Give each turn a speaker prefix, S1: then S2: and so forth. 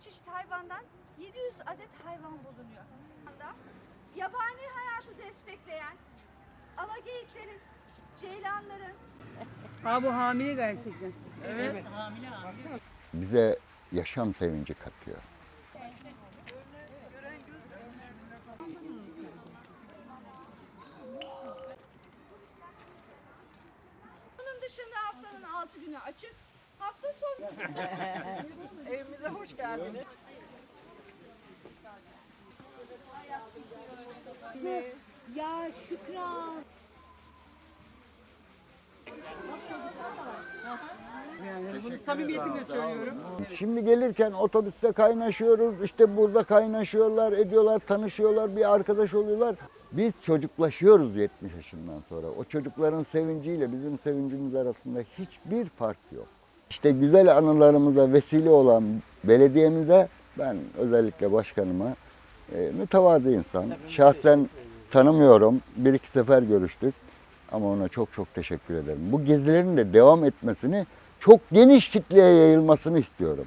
S1: çeşit hayvandan 700 adet hayvan bulunuyor. Yabani hayatı destekleyen alageyiklerin, ceylanların,
S2: Ha bu hamile gerçekten.
S3: bize yaşam sevinci katıyor.
S1: bunun dışında haftanın 6 günü açık. Hafta sonu
S4: Evimize hoş geldiniz.
S5: Ya Şükran.
S4: Yani bunu samimiyetimle söylüyorum.
S3: Şimdi gelirken otobüste kaynaşıyoruz, işte burada kaynaşıyorlar, ediyorlar, tanışıyorlar, bir arkadaş oluyorlar. Biz çocuklaşıyoruz 70 yaşından sonra. O çocukların sevinciyle bizim sevincimiz arasında hiçbir fark yok. İşte güzel anılarımıza vesile olan belediyemize ben özellikle başkanıma e, mütevazı insan. Şahsen tanımıyorum. Bir iki sefer görüştük. Ama ona çok çok teşekkür ederim. Bu gezilerin de devam etmesini, çok geniş kitleye yayılmasını istiyorum.